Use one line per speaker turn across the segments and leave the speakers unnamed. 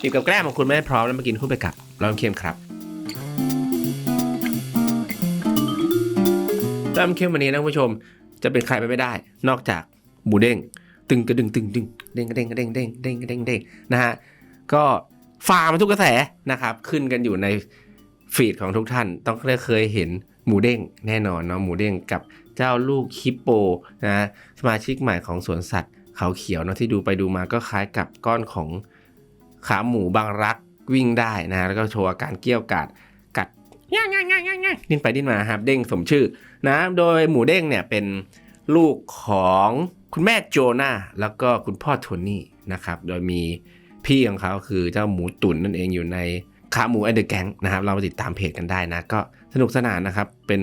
จิบกับแกล้มของคุณไม่พร้อมแล้วมากินคู่ไปกับลองเค็มครับลำเค็มวันนี้นะผู้ชมจะเป็นใครไปไม่ได้ นอกจากหมูเด้งตึงกระดึงตึงดึงเด้งกระเด้งกระเด้งเด้งเด้งกระเด้งเด้งนะฮะก็ฟาร์มทุกกระแสนะครับ ขึ้นกันอยู่ในฟีดของทุกท่าน ต้องเคยเห็นหมูเด้งแน่นอนเนาะหมูเด้งกับเจ้าลูกฮิปโปนะฮะสมาชิกใหม่ของสวนสัตว์เขาเขียวเนาะที่ดูไปดูมาก็คล้ายกับก้อนของ ขาหมูบางรักวิ่งได้นะฮะแล้วก็โชว์อาการเกี้ยวกาดกัดย่างย่างย่างย่างย่างดิ้นไปดิ้นมาครับเด้งสมชื่อนะโดยหมูเด้งเนี่ยเป็นลูกของคุณแม่โจนาแล้วก็คุณพ่อโทนี่นะครับโดยมีพี่ของเขาคือเจ้าหมูตุ๋นนั่นเองอยู่ในขาหมูไอเดอะแกงนะครับ เราไปติดตามเพจกันได้นะ ก็สนุกสนานนะครับเป็น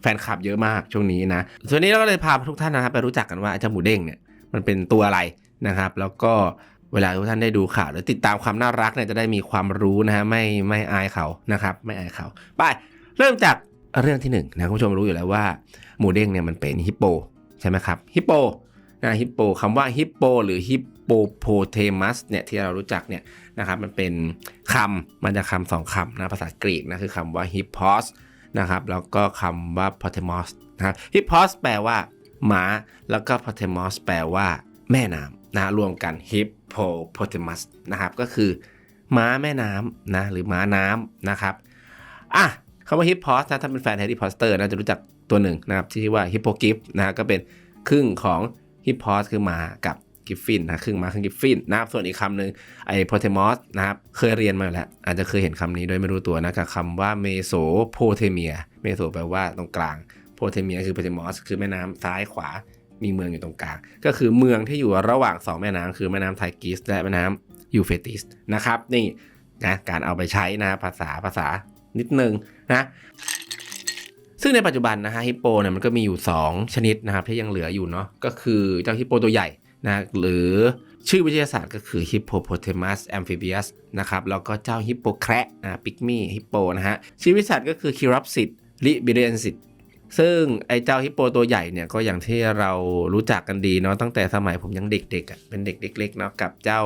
แฟนคลับเยอะมากช่วงนี้นะส่วนนี้เราก็เลยพาทุกท่านนะครับไปรู้จักกันว่าเจ้าหมูเด้งเนี่ยมันเป็นตัวอะไรนะครับ แล้วก็ เวลาทุกท่านได้ดูข่าวหรือติดตามความน่ารักเนี่ยจะได้มีความรู้นะฮะไม่ไม่อายเขานะครับไม่อายเขาไปเริ่มจากเรื่องที่หนึ่งนะคุณผู้ชมรู้อยู่แล้วว่า หมูเด้งเนี่ยมันเป็นฮิปโปใช่ไหมครับฮิปโปนะฮิปโปคำว่าฮิปโปหรือฮิปโปโพเทมัสเนี่ยที่เรารู้จักเนี่ยนะครับมันเป็นคำมันจะคำสองคำนะภาษากรีกนะคือคำว่าฮิปพอสนะครับแล้วก็คำว่า p o t e m o s นะครับฮิปพอสแปลว่าม้าแล้วก็ p o t e m o s แปลว่าแม่น้ำนะรวมกันฮิป hippopotamus นะครับก็คือม้าแม่น้ำนะหรือม้าน้ำนะครับอะคำว่า hippos นะถ้าเป็นแฟนแฮร์รี่พอตเตอร์นะจะรู้จักตัวหนึ่งนะครับที่ชื่อว่า hippogriff นะก็เป็นครึ่งของ hippos คือม้ากับกิฟฟินนะครึ่งม้าครึ่งกิฟฟินนะครับส่วนอีกคำหนึ่งไอ้ potamus นะครับเคยเรียนมาแล้ว อาจจะเคยเห็นคำนี้โดยไม่รู้ตัวนะกับคำว่า mesopotamia meso แปลว่าตรงกลาง potamia คือ potamus คือแม่น้ำซ้ายขวา มีเมืองอยู่ตรงกลาง ก็คือเมืองที่อยู่ระหว่าง 2 แม่น้ำคือแม่น้ำไทกิสและแม่น้ำยูเฟติสนะครับ นี่นะการเอาไปใช้นะภาษาภาษานิดนึงนะซึ่งในปัจจุบันนะฮะฮิปโปเนี่ยมันก็มีอยู่ 2 ชนิดนะครับที่ยังเหลืออยู่เนาะก็คือเจ้าฮิปโปตัวใหญ่นะหรือชื่อวิทยาศาสตร์ก็คือ Hippopotamus amphibius นะครับ แล้วก็เจ้าฮิปโปแคระนะปิกมี่ฮิปโปนะฮะชื่อวิทยาศาสตร์ก็คือ Chiropsid liberiensis ซึ่งไอ้เจ้าฮิปโปตัวใหญ่เนี่ยก็อย่างที่เรารู้จักกันดีเนาะตั้งแต่สมัยผมยังเด็กๆอะเป็นเด็กเล็กๆเนาะกับเจ้า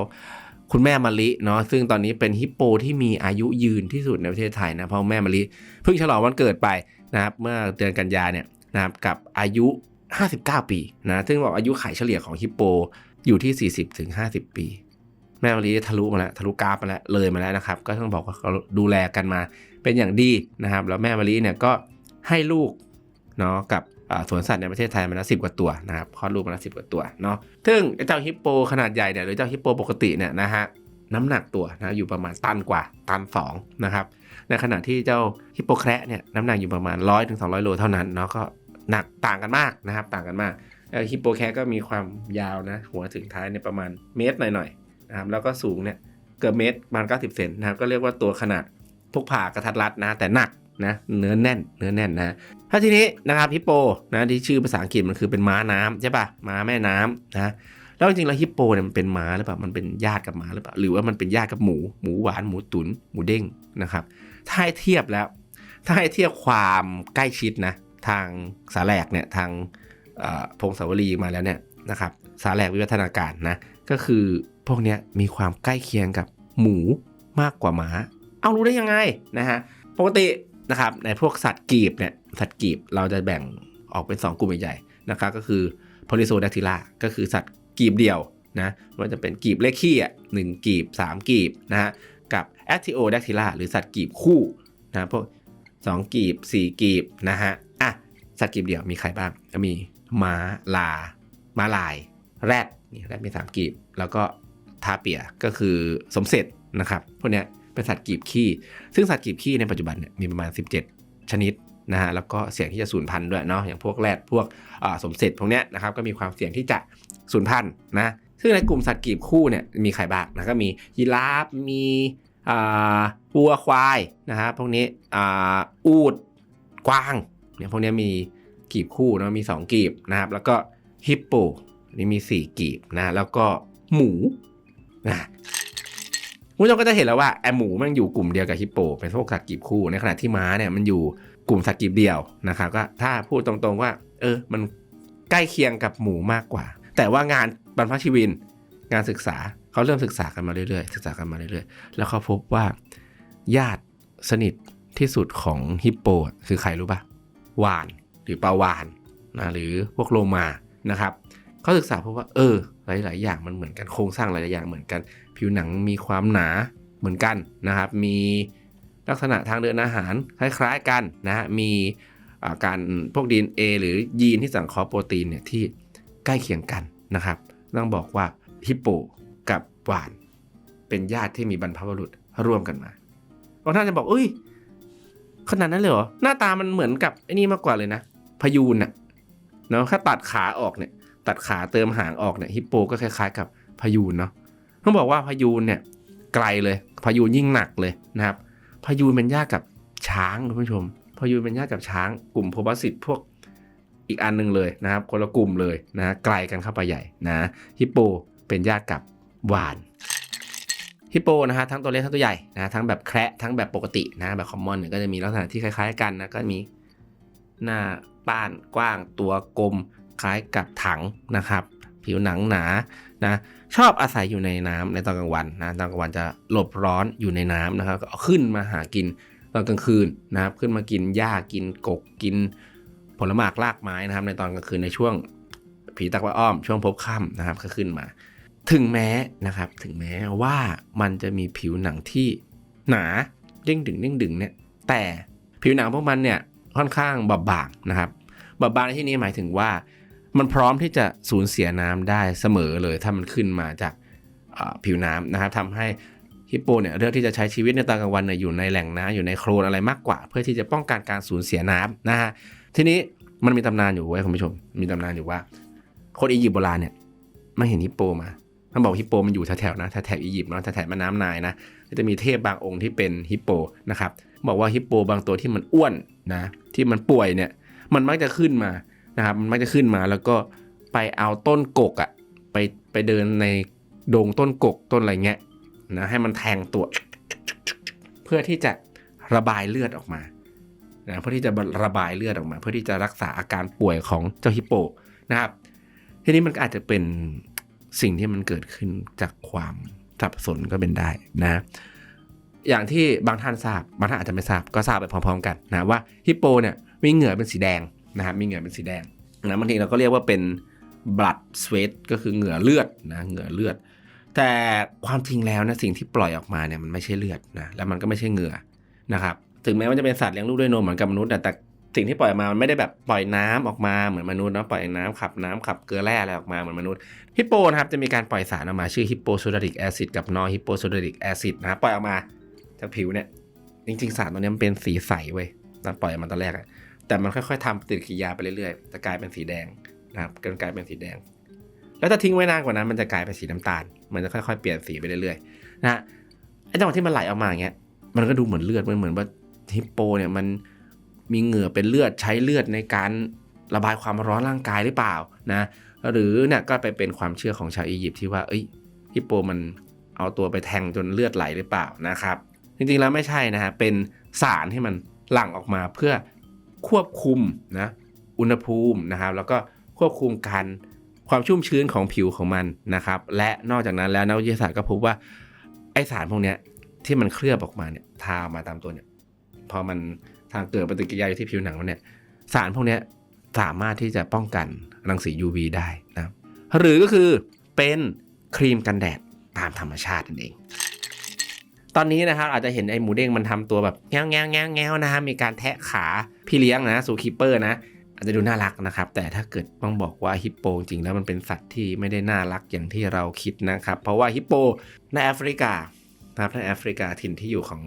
คุณแม่มะลิเนาะซึ่งตอนนี้เป็นฮิปโปที่มีอายุยืนที่สุดในประเทศไทยนะเพราะแม่มะลิเพิ่งฉลองวันเกิดไปนะครับเมื่อเดือนกันยาเนี่ยนะครับกับอายุ 59 ปีนะซึ่งบอกอายุไขเฉลี่ยของฮิปโปอยู่ที่ 40ถึง50 ปี แม่มะลิทะลุมาแล้วทะลุกราฟมาแล้วเลยมาแล้วนะครับ ก็ต้องบอกว่าเขาดูแลกันมาเป็นอย่างดีนะครับ แล้วแม่มะลิเนี่ยก็ให้ลูก เนาะกับสวนสัตว์ในประเทศไทยมาแล้วสิบกว่าตัวนะครับคลอดลูกมาแล้วสิบกว่าตัวเนาะซึ่งเจ้าฮิปโปขนาดใหญ่เนี่ยหรือเจ้าฮิปโปปกติเนี่ยนะฮะน้ำหนักตัวนะอยู่ประมาณตันกว่าตันสองนะครับในขณะที่เจ้าฮิปโปแคระเนี่ยน้ำหนักอยู่ประมาณร้อยถึงสองร้อยโลเท่านั้นเนาะก็หนักต่างกันมากนะครับต่างกันมากฮิปโปแคระก็มีความยาวนะหัวถึงท้ายเนี่ยประมาณเมตรหน่อยๆนะครับแล้วก็สูงเนี่ยเกือบเมตรประมาณเก้าสิบเซนนะครับก็เรียกว่าตัวขนาดพกผ่ากระทัดรัดนะแต่หนัก นะเนื้อแน่นเนื้อแน่นนะถ้าทีนี้นะครับฮิปโปนะที่ชื่อภาษาอังกฤษมันคือเป็นม้าน้ำใช่ปะม้าแม่น้ำนะแล้วจริงๆแล้วฮิปโปเนี่ยมันเป็นม้าหรือเปล่ามันเป็นญาติกับม้าหรือเปล่าหรือว่ามันเป็นญาติกับหมูหมูหวานหมูตุนหมูเด้งนะครับถ้าให้เทียบแล้ว ถ้าให้เทียบความใกล้ชิดนะทางสาแหลกเนี่ยทางพงศาวลีมาแล้วเนี่ยนะครับสาแหลกวิวัฒนาการนะก็คือพวกเนี้ยมีความใกล้เคียงกับหมูมากกว่าม้า เอารู้ได้ยังไงนะฮะปกติ นะครับในพวกสัตว์กีบเนี่ยสัตว์กีบเราจะแบ่งออกเป็น 2 กลุ่มใหญ่ๆนะครับก็คือ p o l y z o d a c t y l a ก็คือสัตว์กีบเดียวนะว่าจะเป็นกีบเลขขี้อะหนึ่งกีบ 3 กีบนะฮะกับ a c t i o d a c t y l a หรือสัตว์กีบคู่นะพวก2กีบ 4 กีบนะฮะอะสัตว์กีบเดียวมีใครบ้างก็มีม้าลาม้าลาย แรดนี่แรดมี 3 กีบ แล้วก็ทาเปียก็คือสมเสร็จนะครับพวกเนี้ย เป็นสัตว์กีบขี้ซึ่งสัตว์กีบขี้ในปัจจุบันเนี่ยมีประมาณ 17 ชนิดนะฮะแล้วก็เสี่ยงที่จะสูญพันธุ์ด้วยเนาะอย่างพวกแรดพวกสมเสร็จพวกเนี้ยนะครับก็มีความเสี่ยงที่จะสูญพันธุ์นะซึ่งในกลุ่มสัตว์กีบคู่เนี่ยมีใครบ้างนะก็มียีราฟมีวัวควายนะฮะพวกนี้อูดกวางเนี่ยพวกนี้มีกีบคู่เนาะมี 2 กีบนะครับแล้วก็ฮิปโปนี่มี 4 กีบนะแล้วก็หมูนะ คุณผู้ชมก็จะเห็นแล้วว่าแอมหมูมันอยู่กลุ่มเดียวกับฮิปโปเป็นพวกสัตว์กีบคู่ในขณะที่ม้าเนี่ยมันอยู่กลุ่มสัตว์กีบเดียวนะครับก็ถ้าพูดตรงๆว่า เออ มันใกล้เคียงกับหมูมากกว่า แต่ว่างานบรรพชีวิน งานศึกษาเขาเริ่มศึกษากันมาเรื่อยๆศึกษากันมาเรื่อยๆ แล้วเขาพบว่าญาติสนิทที่สุดของฮิปโปคือใครรู้ปะวานหรือปลาวานนะหรือพวกโลมานะครับเขาศึกษาพบว่าเออหลายๆ อย่างมันเหมือนกันโครงสร้างหลายๆอย่างเหมือนกัน ผิวหนังมีความหนาเหมือนกันนะครับ มีลักษณะทางเดินอาหารคล้ายๆกันนะฮะ มีาการพวก DNA หรือยีนที่สังเคราะห์โปรตีนเนี่ยที่ใกล้เคียงกันนะครับ ต้องบอกว่าฮิปโปกับวานเป็นญาติที่มีบรรพบุรุษร่วมกันมาบางท่านจะบอกเอ้ยขนาดนั้นเลยเหรอ หน้าตามันเหมือนกับไอ้นี่มากกว่าเลยนะ พยูนน่ะเนาะถ้าตัดขาออกเนี่ย ตัดขาเติมหางออกเนี่ยฮิปโปก็คล้ายๆ กับพยูนเนาะ ต้องบอกว่าพายูนเนี่ยไกลเลยพายูนยิ่งหนักเลยนะครับพายูนเป็นญาติกับช้างคุณผู้ชมพายูนเป็นญาติกับช้างกลุ่มโพบาสิตพวกอีกอันหนึงเลยนะครับคนละกลุ่มเลยนะไกลกันเข้าไปใหญ่นะฮิปโปเป็นญาติกับวานฮิปโปนะฮะทั้งตัวเล็กทั้งตัวใหญ่นะทั้งแบบแคระทั้งแบบปกตินะแบบคอมมอนเนี่ยก็จะมีลักษณะที่คล้าย ๆ กันนะก็มีหน้าป้านกว้างตัวกลมคล้ายกับถังนะครับ ผิวหนังหนานะชอบอาศัยอยู่ในน้ำในตอนกลางวันนะตอนกลางวันจะหลบร้อนอยู่ในน้ำนะครับก็ขึ้นมาหากินตอนกลางคืนนะครับ ขึ้นมากินหญ้ากินกกกินผลหมากรากไม้นะครับ ในตอนกลางคืนในช่วงผีตะวันอ้อมช่วงพบค่ำนะครับก็ขึ้นมา ถึงแม้นะครับถึงแม้ว่ามันจะมีผิวหนังที่หนาเด้งดึงเด้งดึงเนี่ยแต่ผิวหนังพวกมันเนี่ยค่อนข้างบอบบางนะครับบอบบางในที่นี้หมายถึงว่า มันพร้อมที่จะสูญเสียน้ำได้เสมอเลย ถ้ามันขึ้นมาจากผิวน้ำนะครับทำให้ฮิปโปเนี่ยเลือกที่จะใช้ชีวิตในตอนกลางวันเนี่ยอยู่ในแหล่งน้ำอยู่ในโคลนอะไรมากกว่า เพื่อที่จะป้องกันการสูญเสียน้ำนะฮะทีนี้มันมีตำนานอยู่ไว้คุณผู้ชม มีตำนานอยู่ว่า คนอียิปต์โบราณเนี่ยไม่เห็นฮิปโปมาท่านบอกฮิปโปมันอยู่แถวๆนะแถวๆอียิปต์เนาะแถวๆแม่น้ำนายนะก็จะมีเทพบางองค์ที่เป็นฮิปโปนะครับบอกว่าฮิปโปบางตัวที่มันอ้วนนะที่มันป่วยเนี่ยมันมักจะขึ้นมา นะครับมันมักจะขึ้นมาแล้วก็ไปเอาต้นกกอะ่ะไปไปเดินในโดงต้นกกต้นอะไรเงี้ยนะให้มันแทงตัว เพื่อที่จะระบายเลือดออกมานะเพื่อที่จะระบายเลือดออกมา เพื่อที่จะรักษาอาการป่วยของเจ้าฮิปโปนะครับ ทีนี้มันอาจจะเป็นสิ่งที่มันเกิดขึ้นจากความสับสนก็เป็นได้นะ อย่างที่บางท่านทราบบางท่านอาจจะไม่ทราบก็ทราบไปพร้อมๆ กันนะว่าฮิปโปเนี่ยมีเหงื่อเป็นสีแดง นะครับมีเหงื่อเป็นสีแดงนะบางทีเราก็เรียกว่าเป็น blood sweat ก็คือเหงื่อเลือดนะเหงื่อเลือด แต่ความจริงแล้วนะสิ่งที่ปล่อยออกมาเนี่ยมันไม่ใช่เลือดนะแล้วมันก็ไม่ใช่เหงื่อนะครับถึงแม้ว่าจะเป็นสัตว์เลี้ยงลูกด้วยนมเหมือนกับมนุษย์นะแต่สิ่งที่ปล่อยออกมามันไม่ได้แบบปล่อยน้ำออกมาเหมือนมนุษย์เนาะปล่อยน้ำขับน้ำขับเกลือแร่อะไรออกมาเหมือนมนุษย์ฮิปโปนะครับจะมีการปล่อยสารออกมาชื่อฮิปโปโซดาริกแอซิดกับนอฮิปโปโซดาริกแอซิดนะครับปล่อยออกมาจากผิวเนี่ยจริงๆสารตัวนี้มันเป็นสีใสเว้ยตอนปล่อยออกมาตอนแรกอะ แต่มันค่อยๆทำปฏิกิริยาไปเรื่อยๆจะกลายเป็นสีแดงนะครับกลายเป็นสีแดง แล้วถ้าทิ้งไว้นานกว่านั้น มันจะกลายเป็นสีน้ำตาล มันจะค่อยๆเปลี่ยนสีไปเรื่อยๆนะฮะไอ้จังหวะที่มันไหลออกมาอย่างเงี้ยมันก็ดูเหมือนเลือดมันเหมือนว่าฮิปโปเนี่ยมันมีเหงื่อเป็นเลือดใช้เลือดในการระบายความร้อนร่างกายหรือเปล่านะหรือเนี่ยก็ไปเป็นความเชื่อของชาวอียิปต์ที่ว่าเอ้ยฮิปโปมันเอาตัวไปแทงจนเลือดไหลหรือเปล่านะครับ จริงๆแล้วไม่ใช่นะฮะเป็นสารที่มันหลั่งออกมาเพื่อ ควบคุมนะอุณหภูมินะครับ แล้วก็ควบคุมการความชุ่มชื้นของผิวของมันนะครับ และนอกจากนั้นแล้วนักวิทยาศาสตร์ก็พบว่าไอสารพวกนี้ที่มันเคลือบออกมาเนี่ยทามาตามตัวเนี่ยพอมันทางเกิดปฏิกิริยาอยู่ที่ผิวหนังแล้วเนี่ยสารพวกนี้สามารถที่จะป้องกันรังสี UV ได้นะหรือก็คือเป็นครีมกันแดดตามธรรมชาตินั่นเอง ตอนนี้นะครับอาจจะเห็นไอ้หมูเด้งมันทำตัวแบบแง้วแง้วแง้วแง้วนะฮะมีการแทะขาพี่เลี้ยงนะซูคิปเปอร์นะอาจจะดูน่ารักนะครับ แต่ถ้าเกิดต้องบอกว่าฮิปโปจริงแล้วมันเป็นสัตว์ที่ไม่ได้น่ารักอย่างที่เราคิดนะครับ เพราะว่าฮิปโปในแอฟริกานะครับในแอฟริกาถิ่นที่อยู่ของ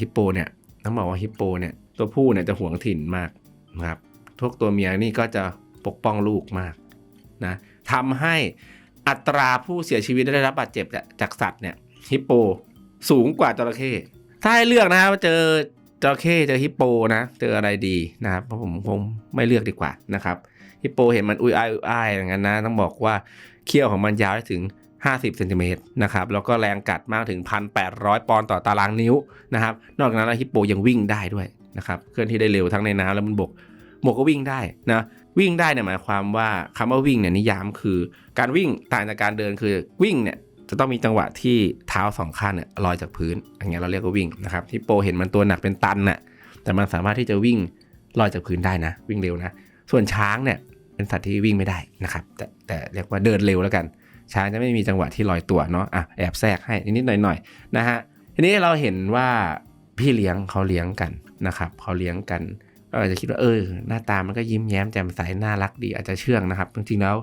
ฮิปโปเนี่ยต้องบอกว่าฮิปโปเนี่ยตัวผู้เนี่ยจะหวงถิ่นมากนะครับทุกตัวเมียนี่ก็จะปกป้องลูกมากนะทำให้อัตราผู้เสียชีวิตและได้รับบาดเจ็บจากสัตว์เนี่ยฮิปโป สูงกว่าจระเข้ถ้าให้เลือกนะครับเจอจระเข้เจอฮิปโปนะ เจออะไรดีนะครับเพราะผมคงไม่เลือกดีกว่านะครับฮิปโปเห็นมันอุ้ยอ้ายอุ้ยอ้ายอย่างนั้นนะต้องบอกว่าเขี้ยวของมันยาวได้ถึง 50เซนติเมตรนะครับแล้วก็แรงกัดมากถึง 1,800 ปอนด์ต่อตารางนิ้วนะครับนอกจากนั้นแล้วฮิปโปยังวิ่งได้ด้วยนะครับเคลื่อนที่ได้เร็วทั้งในน้ำและบนบกบกก็วิ่งได้นะวิ่งได้เนี่ยหมายความว่าคำว่าวิ่งเนี่ยนิยามคือ การวิ่งต่างจากการเดินคือวิ่งเนี่ย จะต้องมีจังหวะที่เท้าสองข้างเนี่ยลอยจากพื้นอย่างเงี้ยเราเรียกว่าวิ่งนะครับฮิปโปเห็นมันตัวหนักเป็นตันน่ะแต่มันสามารถที่จะวิ่งลอยจากพื้นได้นะ วิ่งเร็วนะ ส่วนช้างเนี่ยเป็นสัตว์ที่วิ่งไม่ได้นะครับ แต่แต่เรียกว่าเดินเร็วแล้วกัน ช้างจะไม่มีจังหวะที่ลอยตัวเนาะอะแอบแทรกให้นิดๆหน่อยๆนะฮะทีนี้เราเห็นว่าพี่เลี้ยงเขาเลี้ยงกันนะครับเขาเลี้ยงกันเราอาจจะคิดว่าเออหน้าตามันก็ยิ้มแย้มแจ่มใสน่ารักดีอาจจะเชื่องนะครับจริงๆแล้ว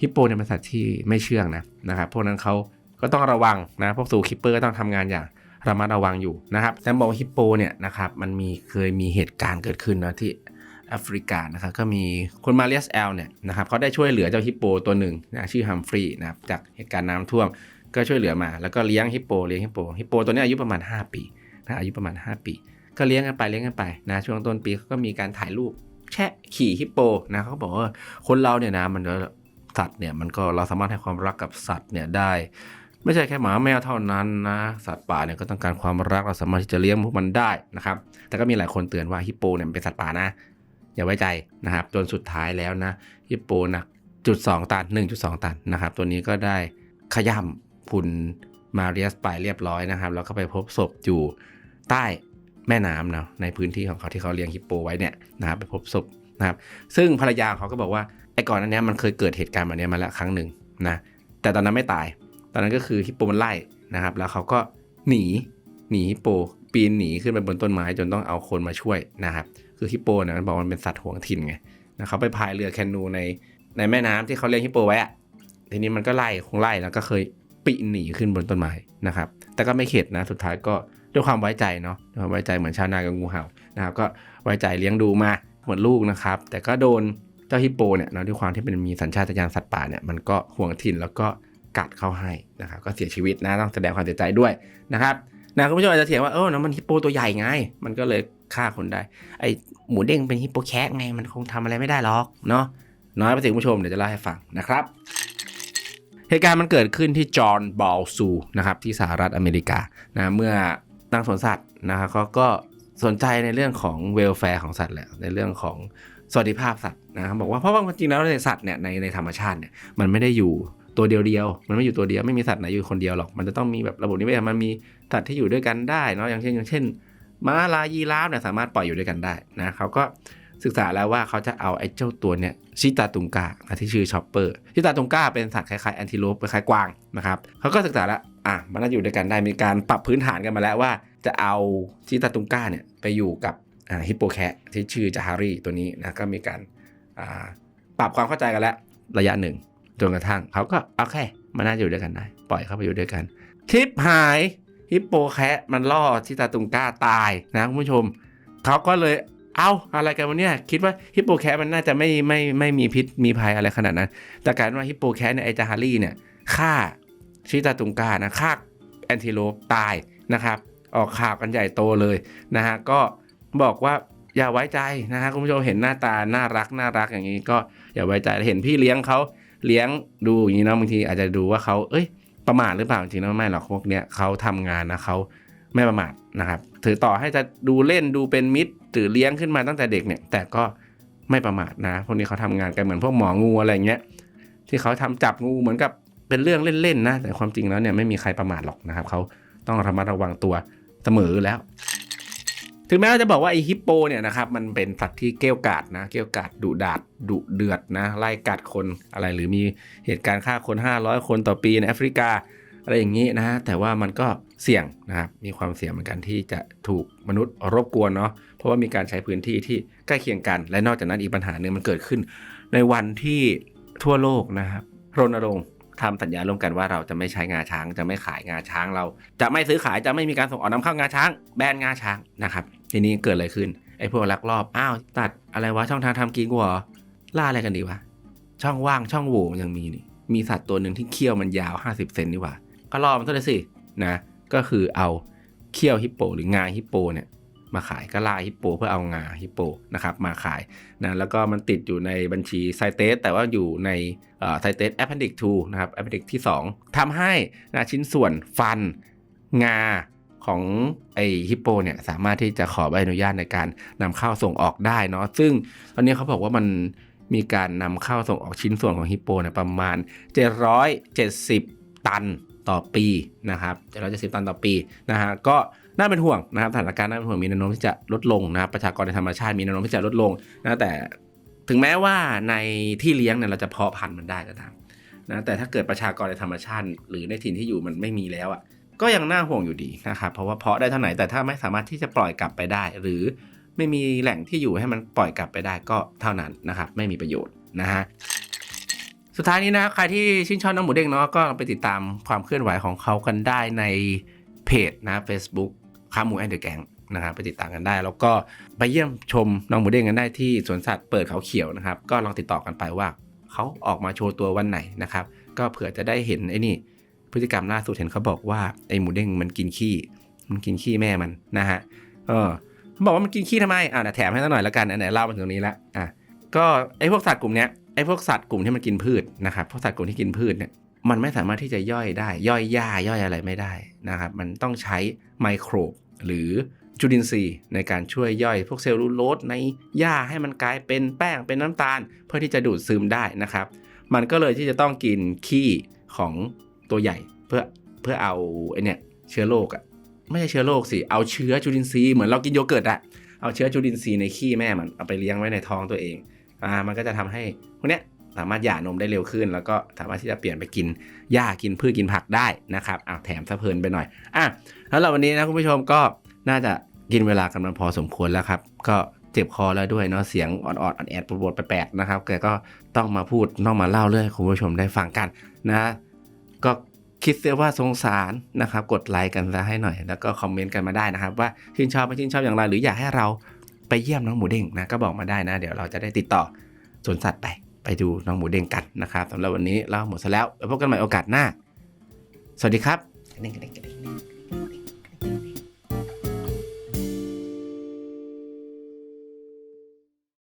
ฮิปโปเนี่ยเป็นสัตว์ที่ไม่เชื่องนะนะครับพวกนั้นเขา ก็ต้องระวังนะพวกซูคิปเปอร์ก็ต้องทำงานอย่างระมัดระวังอยู่นะครับแต่บอกฮิปโปเนี่ยนะครับมันมีเคยมีเหตุการณ์เกิดขึ้นนะที่แอฟริกานะครับก็มีคุณมาเรียสแอลเนี่ยนะครับเขาได้ช่วยเหลือเจ้าฮิปโปตัวหนึ่งนะชื่อฮัมฟรีย์นะครับจากเหตุการณ์น้ำท่วมก็ช่วยเหลือมาแล้วก็เลี้ยงฮิปโปเลี้ยงฮิปโปฮิปโปตัวนี้อายุประมาณ 5 ปีนะอายุประมาณ 5 ปี ก็เลี้ยงกันไปเลี้ยงกันไปนะช่วงต้นปีเขาก็มีการถ่ายรูปแชะขี่ฮิปโปนะเขาบอกว่าคนเราเนี่ยนะมันสัตว์เนี่ยมันก็เราสามารถให้ความรักกับสัตว์เนี่ยได้ ไม่ใช่แค่หมาแมวเท่านั้นนะสัตว์ป่าเนี่ยก็ต้องการความรักเราสามารถที่จะเลี้ยงพวกมันได้นะครับแต่ก็มีหลายคนเตือนว่าฮิปโปเนี่ยเป็นสัตว์ป่านะ อย่าไว้ใจนะครับจนสุดท้ายแล้วนะฮิปโปหนักจุดสองตัน1.2 ตันนะครับตัวนี้ก็ได้ขย่ำคุณมาเรียสไปเรียบร้อยนะครับแล้วก็ไปพบศพอยู่ใต้แม่น้ำเนาะในพื้นที่ของเขาที่เขาเลี้ยงฮิปโปไว้เนี่ยนะครับไปพบศพนะครับซึ่งภรรยาเขาก็บอกว่าไอ้ก่อนอันเนี้ยมันเคยเกิดเหตุการณ์แบบเนี้ยมาแล้วครั้งหนึ่งนะแต่ตอนนั้นไม่ตาย อนนั้นก็คือฮิปโปมันไล่นะครับ แล้วเขาก็หนีหนีฮิปโปปีนหนีขึ้นไปบนต้นไม้จนต้องเอาคนมาช่วยนะครับคือฮิปโปเนี่ยมันบอกมันเป็นสัตว์ห่วงถิ่นไงนะเขาไปพายเรือแคนูในในแม่น้ำที่เขาเลี้ยงฮิปโปไว้อะทีนี้มันก็ไล่คงไล่แล้วก็เคยปีนหนีขึ้นบนต้นไม้นะครับ แต่ก็ไม่เข็ดนะสุดท้ายก็ด้วยความไว้ใจเนาะด้วยความไว้ใจเหมือนชาวนากับงูเห่านะครับก็ไว้ใจเลี้ยงดูมาเหมือนลูกนะครับ แต่ก็โดนเจ้าฮิปโปเนี่ยนะด้วยความที่เป็นมีสัญชาตญาณสัตว์ป่าเนี่ยมันก็ห่วงถิ่นแล้วก็ กัดเข้าให้นะครับก็เสียชีวิตนะต้องแสดงความเสียใจด้วยนะครับนะคุณผู้ชมอาจจะเถียงว่าเออนะมันฮิปโปตัวใหญ่ไง มันก็เลยฆ่าคนได้ ไอหมูเด้งเป็นฮิปโปแคทไงมันคงทำอะไรไม่ได้หรอกเนาะน้อยไปสิคุณผู้ชมเดี๋ยวจะเล่าให้ฟังนะครับ เหตุการณ์มันเกิดขึ้นที่จอห์นบอลซูนะครับที่สหรัฐอเมริกานะเมื่อนักสวนสัตว์นะครับเขาก็สนใจในเรื่องของเวลแฟร์ของสัตว์แหละในเรื่องของสวัสดิภาพสัตว์นะครับบอกว่าเพราะว่าจริงๆแล้วในสัตว์เนี่ยในในธรรมชาติเนี่ยมันไม่ได้อยู่ ตัวเดียวเดียวๆมันไม่อยู่ตัวเดียวไม่มีสัตว์ไหนอยู่คนเดียวหรอก มันจะต้องมีแบบระบบนิเวศมันมีสัตว์ที่อยู่ด้วยกันได้เนาะอย่างเช่นอย่างเช่นม้าลายยีราฟเนี่ยสามารถปล่อยอยู่ด้วยกันได้นะเขาก็ศึกษาแล้วว่าเขาจะเอาไอ้เจ้าตัวเนี่ยชิตาตุงกาที่ชื่อชอปเปอร์ชิตาตุงกาเป็นสัตว์คล้ายๆแอนติโลปคล้ายกวางนะครับเขาก็ศึกษาแล้วอะมันน่าอยู่ด้วยกันได้มีการปรับพื้นฐานกันมาแล้วว่า จะเอาชิตาตุงกาเนี่ยไปอยู่กับอ่าฮิปโปแคทที่ชื่อจาฮารีตัวนี้นะก็มีการอ่าปรับความเข้าใจกันแล้วระยะหนึ่ง จนกระทั่งเขาก็โอเคมันน่าอยู่ด้วยกันได้ปล่อยเข้าไปอยู่ด้วยกันทิปหายฮิปโปแคะมันล่อชิตาตุงก้าตายนะคุณผู้ชมเขาก็เลยเอาอะไรกันวะเนี่ยคิดว่าฮิปโปแคะมันน่าจะไม่ไม่ไม่มีพิษมีภัยอะไรขนาดนั้น แต่การว่าฮิปโปแคะเนี่ยไอจาฮารีเนี่ยฆ่าชิตาตุงกานะฆ่าแอนติโลปตายนะครับ ออกข่าวกันใหญ่โตเลยนะฮะก็บอกว่าอย่าไว้ใจนะฮะคุณผู้ชมเห็นหน้าตาน่ารักน่ารักอย่างนี้ก็อย่าไว้ใจเห็นพี่เลี้ยงเขา เลี้ยงดูอย่างนี้เนาะบางทีอาจจะดูว่าเขาเอ้ย ประมาทหรือเปล่าจริงๆแล้วไม่หรอกพวกเนี้ยเขาทำงานนะเขาไม่ประมาทนะครับ ถือต่อให้จะดูเล่นดูเป็นมิตรหรือเลี้ยงขึ้นมาตั้งแต่เด็กเนี่ย แต่ก็ไม่ประมาทนะพวกนี้เขาทำงานกันเหมือนพวกหมองูอะไรเงี้ยที่เขาทำจับงูเหมือนกับเป็นเรื่องเล่นๆนะแต่ความจริงแล้วเนี่ยไม่มีใครประมาทหรอกนะครับเขาต้องระมัดระวังตัวเสมอแล้ว ถึงแม้ว่าจะบอกว่าไอฮิปโปเนี่ยนะครับมันเป็นสัตว์ที่เกรี้ยวกาดนะเกรี้ยวกาดดุดาดดุเดือดนะไล่กัดคนอะไรหรือมีเหตุการณ์ฆ่าคน 500 คนต่อปีในแอฟริกาอะไรอย่างนี้นะฮะแต่ว่ามันก็เสี่ยงนะครับมีความเสี่ยงเหมือนกันที่จะถูกมนุษย์รบกวนเนาะเพราะว่ามีการใช้พื้นที่ที่ใกล้เคียงกัน และนอกจากนั้นอีกปัญหาหนึ่งมันเกิดขึ้น ในวันที่ทั่วโลกนะครับรณรงค์ ทำสัญญาร่วมกันว่าเราจะไม่ใช้งาช้าง จะไม่ขายงาช้างเรา จะไม่ซื้อขายจะไม่มีการส่งออกนำเข้างาช้าง แบนงาช้างนะครับทีนี้เกิดอะไรขึ้นไอ้พวกลักลอบอ้าวตัดอะไรวะช่องทางทำกินกูเหรอล่าอะไรกันดีวะช่องว่างช่องโหว่ยังมีนี่มีสัตว์ตัวหนึ่งที่เขี้ยวมันยาว 50 เซนนี่ว่าก็รอมันเท่านั้นสินะก็คือเอาเขี้ยวฮิปโปหรืองาฮิปโปเนี่ย มาขายก็ล่าฮิปโป เพื่อเอางาฮิปโปนะครับมาขายนะแล้วก็มันติดอยู่ในบัญชีไซเตสแต่ว่าอยู่ในไซเตส Appendix 2นะครับ Appendix ที่ 2ทำให้นะชิ้นส่วนฟันงาของไอฮิปโปเนี่ยสามารถที่จะขอใบอนุญาตในการนำเข้าส่งออกได้เนาะซึ่งตอนนี้เขาบอกว่ามันมีการนำเข้าส่งออกชิ้นส่วนของฮิปโปเนี่ยประมาณ 770 ตันต่อปีนะครับ770 ตันต่อปีนะฮะก็ น่าเป็นห่วงนะครับสถานการณ์น่าเป็นห่วงมีแนวโน้มที่จะลดลงนะครับประชากรในธรรมชาติมีแนวโน้มที่จะลดลงนะแต่ถึงแม้ว่าในที่เลี้ยงเนี่ยเราจะเพาะพันธุ์มันได้ก็ตามนะแต่ถ้าเกิดประชากรในธรรมชาติ หรือในถิ่นที่อยู่มันไม่มีแล้วอะก็ยังน่าห่วงอยู่ดีนะครับเพราะว่าเพาะได้เท่าไหร่แต่ถ้าไม่สามารถที่จะปล่อยกลับไปได้ หรือไม่มีแหล่งที่อยู่ให้มันปล่อยกลับไปได้ก็เท่านั้นนะครับไม่มีประโยชน์นะฮะสุดท้ายนี้นะใครที่ชื่นชอบน้องหมูเด้งเนาะก็ไปติดตามความเคลื่อนไหวของเขากันได้ในเพจนะ Facebook ข้าหมูแอนเดอร์แกงนะครับไปติดตามกันได้ แล้วก็ไปเยี่ยมชมน้องหมูเด้งกันได้ที่สวนสัตว์เปิดเขาเขียวนะครับ ก็ลองติดต่อกันไปว่าเขาออกมาโชว์ตัววันไหนนะครับ ก็เผื่อจะได้เห็นไอ้นี่ พฤติกรรมล่าสุดเห็นเขาบอกว่าไอ้หมูเด้งมันกินขี้มันกินขี้แม่มันนะฮะเออเขาบอกว่ามันกินขี้ทำไมอ่าแถมให้สักหน่อยละกันไหนเล่ามาถึงตรงนี้ล้วอะก็ไอ้พวกสัตว์กลุ่มเนี้ยไอ้พวกสัตว์กลุ่มที่มันกินพืชนะครับพวกสัตว์กลุ่มที่กินพืชเนี่ย มันไม่สามารถที่จะย่อยได้ ย่อยหญ้าย่อยอะไรไม่ได้นะครับ มันต้องใช้ไมโครหรือจุลินทรีย์ในการช่วยย่อยพวกเซลลูโลสในหญ้าให้มันกลายเป็นแป้งเป็นน้ำตาล เพื่อที่จะดูดซึมได้นะครับ มันก็เลยที่จะต้องกินขี้ของตัวใหญ่เพื่อเพื่อเอาไอเนี่ยเชื้อโรคอะไม่ใช่เชื้อโรคสิ เอาเชื้อจุลินทรีย์เหมือนเรากินโยเกิร์ตอะเอาเชื้อจุลินทรีย์ในขี้แม่มันเอาไปเลี้ยงไว้ในท้องตัวเองอ่ามันก็จะทำให้พวกเนี้ย สามารถหย่านมได้เร็วขึ้น แล้วก็สามารถที่จะเปลี่ยนไปกินหญ้ากินพืชกินผักได้นะครับอ่าแถมสะเพลินไปหน่อยอะแล้วเราวันนี้นะคุณผู้ชมก็น่าจะกินเวลากันมันพอสมควรแล้วครับ ก็เจ็บคอแล้วด้วยเนาะเสียงอ่อนๆอ่อนแอดปวดๆแปลกๆนะครับแกก็ต้องมาพูดต้องมาเล่าเรื่องให้คุณผู้ชมได้ฟังกันนะก็คิดเสียว่าสงสารนะครับ กดไลค์กันซะให้หน่อย แล้วก็คอมเมนต์กันมาได้นะครับ ว่าชื่นชอบไม่ชื่นชอบอย่างไรหรืออยากให้เราไปเยี่ยมน้องหมูเด้งนะก็บอกมาได้นะ เดี๋ยวเราจะได้ติดต่อสวนสัตว์ไป ไปดูน้องหมูเด้งกันนะครับสำหรับวันนี้เราหมดซะแล้วไว้พบกันใหม่โอกาสหน้า สวัสดีครับกระดิ่งกระดิ่งกระดิ่ง